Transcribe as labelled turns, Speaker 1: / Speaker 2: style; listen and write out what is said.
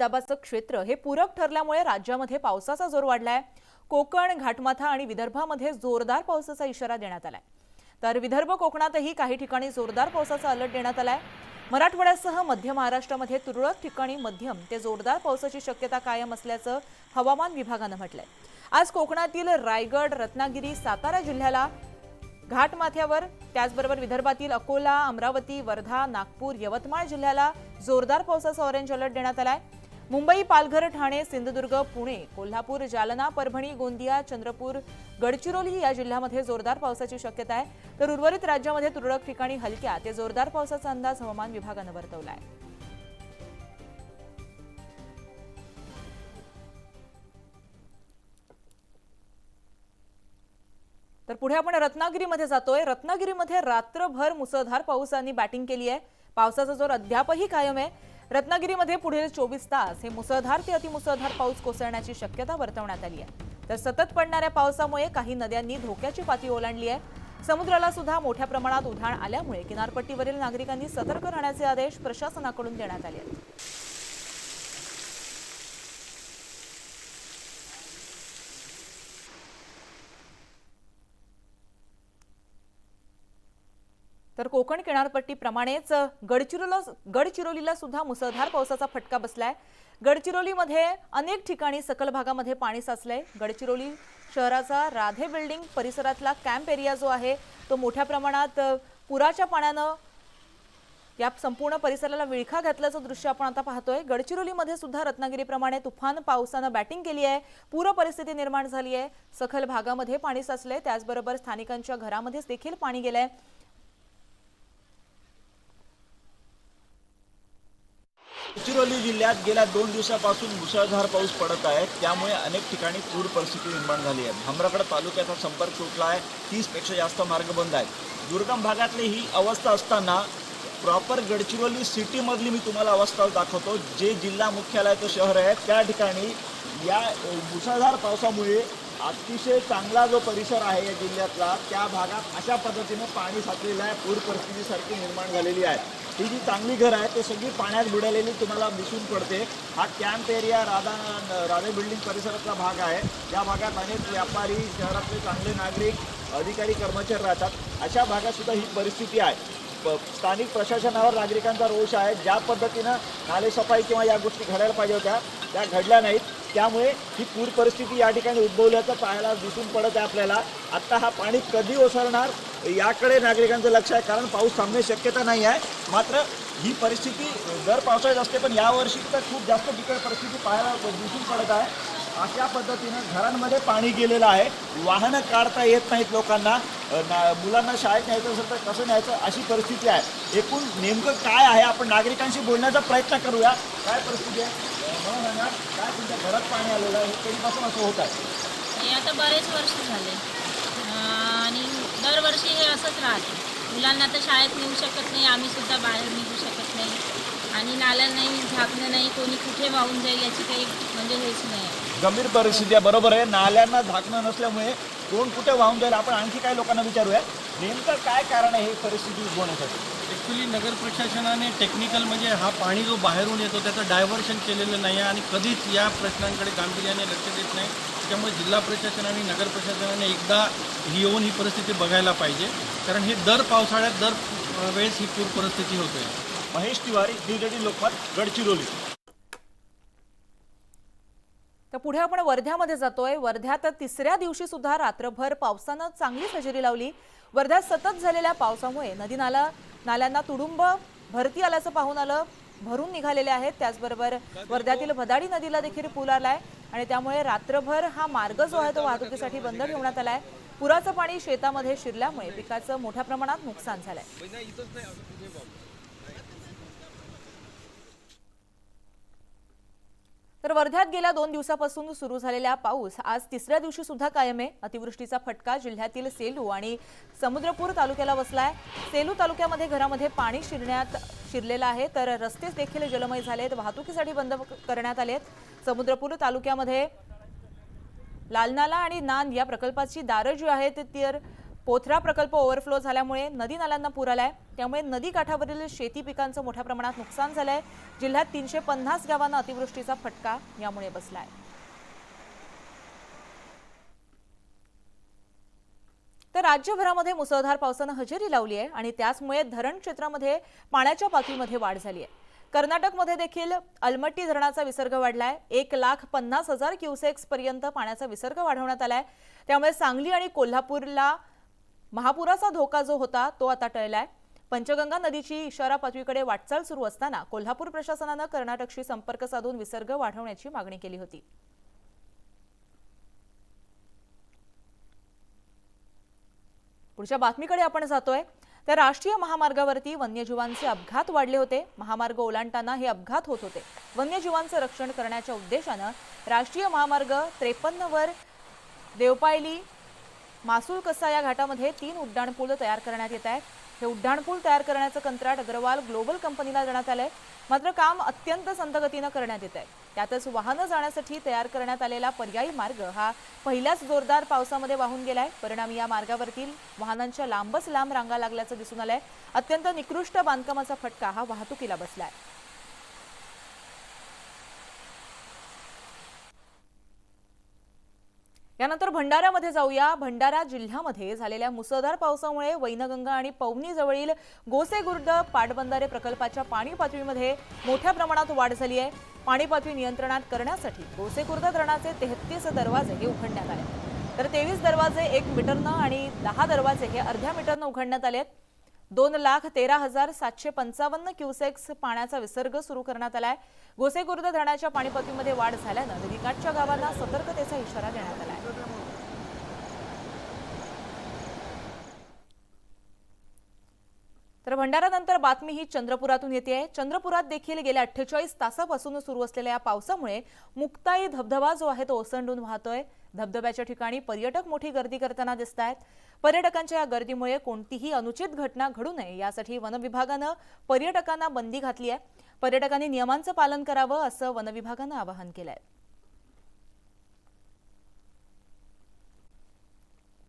Speaker 1: दाबाचं क्षेत्र हे पूरक ठरल्यामुळे राज्यामध्ये पावसाचा जोर वाढलाय कोकण घाटमाथा आणि विदर्भामध्ये जोरदार पावसाचा इशारा देण्यात आलाय तर विदर्भ कोकणातही काही ठिकाणी जोरदार पावसाचा अलर्ट देण्यात आलाय मराठवाड्यासह मध्य महाराष्ट्रामध्ये तुरळक ठिकाणी मध्यम ते जोरदार पावसाची शक्यता कायम असल्याचं हवामान विभागानं म्हटलंय आज कोकणातील रायगड रत्नागिरी सातारा जिल्ह्याला घाटमाथ्यावर त्याचबरोबर विदर्भातील अकोला अमरावती वर्धा नागपूर यवतमाळ जिल्ह्याला जोरदार पावसाचा ऑरेंज अलर्ट देण्यात आलाय मुंबई पालघर ठाणे सिंधुदुर्ग पुणे कोल्हापूर जालना परभणी गोंदिया चंद्रपूर गडचिरोली या जिल्ह्यामध्ये जोरदार पावसाची शक्यता आहे तर उर्वरित राज्यामध्ये तुरळक ठिकाणी हलक्या ते जोरदार पावसाचा अंदाज हवामान विभागानं वर्तवला तर पुढे आपण रत्नागिरीमध्ये जातोय रत्नागिरीमध्ये रात्रभर मुसळधार पावसाने बॅटिंग केली आहे पावसाचा जोर अद्यापही कायम आहे रत्नागिरीमध्ये पुढील चोवीस तास हे मुसळधार ते अतिमुसळधार पाऊस कोसळण्याची शक्यता वर्तवण्यात आली आहे तर सतत पडणाऱ्या पावसामुळे काही नद्यांनी धोक्याची पाती ओलांडली आहे समुद्राला सुद्धा मोठ्या प्रमाणात उधाण आल्यामुळे किनारपट्टीवरील नागरिकांनी सतर्क राहण्याचे आदेश प्रशासनाकडून देण्यात आले आहेत तर कोकण किनारपट्टीप्रमाणेच गडचिरोला गडचिरोलीला सुद्धा मुसळधार पावसाचा फटका बसलाय गडचिरोलीमध्ये अनेक ठिकाणी सकल भागामध्ये पाणी साचलंय गडचिरोली शहराचा राधे बिल्डिंग परिसरातला कॅम्प एरिया जो आहे तो मोठ्या प्रमाणात पुराच्या पाण्यानं या संपूर्ण परिसराला विळखा घातल्याचं दृश्य आपण आता पाहतोय गडचिरोलीमध्ये सुद्धा रत्नागिरीप्रमाणे तुफान पावसानं बॅटिंग केली आहे पूर परिस्थिती निर्माण झाली आहे सखल भागामध्ये पाणी साचलंय त्याचबरोबर स्थानिकांच्या घरामध्येच देखील पाणी गेलंय
Speaker 2: गडचिरोली जिल्ह्यात गेल्या दोन दिवसापासून मुसळधार पाऊस पडत आहे त्यामुळे अनेक ठिकाणी पूर परिस्थिती निर्माण झाली आहे भामरागड तालुक्याचा संपर्क तुटला आहे तीसपेक्षा जास्त मार्ग बंद आहेत दुर्गम भागातली ही अवस्था असताना प्रॉपर गडचिरोली सिटीमधली मी तुम्हाला अवस्था दाखवतो जे जिल्हा मुख्यालयाचं शहर आहे त्या ठिकाणी या मुसळधार पावसामुळे अतिशय चांगला जो परिसर आहे या जिल्ह्यातला त्या भागात अशा पद्धतीनं पाणी साचलेलं आहे पूर परिस्थितीसारखी निर्माण झालेली आहे ही जी चांगली घरं आहेत ते सगळी पाण्यात बुडालेली तुम्हाला दिसून पडते हा camp area Radha Radhe building परिसरातला भाग आहे या भागात अनेक व्यापारी शहरातले चांगले नागरिक अधिकारी कर्मचारी राहतात अशा भागातसुद्धा ही परिस्थिती आहे प स्थानिक प्रशासनावर नागरिकांचा रोष आहे ज्या पद्धतीनं नालेसफाई किंवा या गोष्टी घडायला पाहिजे होत्या त्या घडल्या नाहीत त्यामुळे ही पूर परिस्थिती या ठिकाणी उद्भवल्याचं पाहायला दिसून पडत आहे आपल्याला आत्ता हा पाणी कधी ओसरणार याकडे नागरिकांचं लक्ष आहे कारण पाऊस थांबण्याची शक्यता नाही आहे मात्र ही परिस्थिती दर पावसाळ्यात असते पण यावर्षी तर खूप जास्त बिकट परिस्थिती पाहायला दिसून पडत आहे अशा पद्धतीनं घरांमध्ये पाणी गेलेलं आहे वाहनं काढता येत नाहीत लोकांना ना मुलांना शाळेत न्यायचं असेल तर कसं न्यायचं अशी परिस्थिती आहे एकूण नेमकं काय आहे आपण नागरिकांशी बोलण्याचा प्रयत्न करूया काय परिस्थिती आहे हो ना काय तुमच्या घरात पाणी आलेलं हे कधीपासून असं होत आहे
Speaker 3: हे आता बरेच वर्ष झाले आणि दरवर्षी हे असंच राहते मुलांना तर शाळेत नेऊ शकत नाही आम्ही सुद्धा बाहेर निघू शकत नाही आणि नाल्यांनाही नाही झाकणं नाही कोणी कुठे वाहून जाईल याची काही म्हणजे हेच नाही
Speaker 2: गंभीर परिस्थिती आहे बरोबर आहे नाल्यांना झाकणं नसल्यामुळे कोण कुठे वाहून जाईल आपण आणखी काही लोकांना विचारूया नेमकं काय कारण आहे ही परिस्थिती उद्भवण्यासाठी
Speaker 4: ॲक्च्युली नगर प्रशासनाने टेक्निकल म्हणजे हा पाणी जो बाहेरून येतो त्याचं डायव्हर्शन केलेलं नाही आहे आणि कधीच या प्रश्नांकडे गांभीर्याने लक्ष देत नाही त्यामुळे जिल्हा प्रशासन आणि नगर प्रशासनाने एकदा येऊन ही परिस्थिती बघायला पाहिजे कारण हे दर पावसाळ्यात दर वेळेस ही पूर परिस्थिती होते
Speaker 2: महेश तिवारी न्यूज लोकमत गडचिरोली
Speaker 1: तर पुढे आपण वर्ध्यामध्ये जातोय वर्ध्यात तिसऱ्या दिवशी सुद्धा रात्रभर पावसानं चांगली हजेरी लावली वर्ध्यात सतत झालेल्या पावसामुळे नदी नाला नाल्यांना तुडुंब भरती आल्याचं पाहून आलं भरून निघालेले आहेत त्याचबरोबर वर्ध्यातील भदाडी नदीला देखील पूल आलाय आणि त्यामुळे रात्रभर हा मार्ग जो आहे तो वाहतुकीसाठी बंद ठेवण्यात आला आहे पुराचं पाणी शेतामध्ये शिरल्यामुळे पिकाचं मोठ्या प्रमाणात नुकसान झालंय तर वर्ध्यात गेल्या दोन दिवसापासून सुरू झालेला पाऊस आज तिसऱ्या दिवशी सुद्धा कायम आहे अतिवृष्टीचा फटका जिल्ह्यातील सेलू आणि समुद्रपूर तालुक्याला बसलाय सेलू तालुक्यामध्ये घरामध्ये पाणी शिरण्यात शिरलेलं आहे तर रस्तेच देखील जलमय झालेत वाहतुकीसाठी बंद करण्यात आले समुद्रपूर तालुक्यामध्ये लालनाला आणि नांद या प्रकल्पाची दारं जी आहेत तर पोथरा प्रकल्प ओव्हरफ्लो झाल्यामुळे नदी नाल्यांना पूर आलाय त्यामुळे नदी काठावरील शेती पिकांचं मोठ्या प्रमाणात नुकसान झालंय जिल्ह्यात तीनशे पन्नास गावांना अतिवृष्टीचा फटका यामुळे बसलाय तर राज्यभरामध्ये मुसळधार पावसानं हजेरी लावली आहे आणि त्याचमुळे धरण क्षेत्रामध्ये पाण्याच्या पातळीमध्ये वाढ झाली आहे कर्नाटकमध्ये देखील अलमट्टी धरणाचा विसर्ग वाढलाय एक लाख पन्नास हजार क्युसेक्स पर्यंत पाण्याचा विसर्ग वाढवण्यात आलाय त्यामुळे सांगली आणि कोल्हापूरला महापुराचा धोका जो होता तो आता टळलाय पंचगंगा नदीची इशारा पातळीकडे वाटचाल सुरू असताना कोल्हापूर प्रशासनानं कर्नाटकशी संपर्क साधून विसर्ग वाढवण्याची मागणी केली होती पुढच्या बातमीकडे आपण जातोय तर राष्ट्रीय महामार्गावरती वन्यजीवांचे अपघात वाढले होते महामार्ग ओलांडताना हे अपघात होत होते वन्यजीवांचं रक्षण करण्याच्या उद्देशानं राष्ट्रीय महामार्ग त्रेपन्नवर देवपायली मासूल कसा या घाटामध्ये तीन उड्डाणपूल तयार करण्यात येत आहेत हे उड्डाणपूल तयार करण्याचं कंत्राट अग्रवाल ग्लोबल कंपनीला देण्यात आलंय मात्र काम अत्यंत संथगतीनं करण्यात येत आहे त्यातच वाहनं जाण्यासाठी तयार करण्यात आलेला पर्यायी मार्ग हा पहिल्याच जोरदार पावसामध्ये वाहून गेलाय परिणामी या मार्गावरतील वाहनांच्या लांबच लांब रांगा लागल्याचं दिसून आलंय अत्यंत निकृष्ट बांधकामाचा फटका हा वाहतुकीला बसलाय यानंतर भंडाऱ्यामध्ये जाऊया भंडारा जिल्ह्यामध्ये झालेल्या मुसळधार पावसामुळे वैनगंगा आणि पवनीजवळील गोसेगुर्द पाटबंधारे प्रकल्पाच्या पाणी पातळीमध्ये मोठ्या प्रमाणात वाढ झाली आहे पाणी पातळी नियंत्रणात करण्यासाठी गोसेखुर्द धरणाचे तेहतीस दरवाजे हे उघडण्यात आले तर तेवीस दरवाजे एक मीटरनं आणि दहा दरवाजे हे अर्ध्या मीटरनं उघडण्यात आले आहेत दोन लाख तेरा हजार सातशे पंचावन्न क्युसेक्स पाण्याचा विसर्ग सुरू करण्यात आलाय गोसेखुर्द धरणाच्या पाणीपतीमध्ये वाढ झाल्यानं नदीकाठच्या गावांना सतर्कतेचा इशारा देण्यात आला तर भंडारानंतर बातमी ही चंद्रपुरातून येते आहे चंद्रपुरात देखील गेल्या अठ्ठेचाळीस तासापासून सुरू असलेल्या या पावसामुळे मुक्ताई धबधबा जो आहे तो ओसंडून वाहतोय धबधब्याच्या ठिकाणी पर्यटक मोठी गर्दी करताना दिसत आहेत पर्यटकांच्या या गर्दीमुळे कोणतीही अनुचित घटना घडू नये यासाठी वनविभागानं पर्यटकांना बंदी घातली आहे पर्यटकांनी नियमांचं पालन करावं असं वनविभागानं आवाहन केलं आहे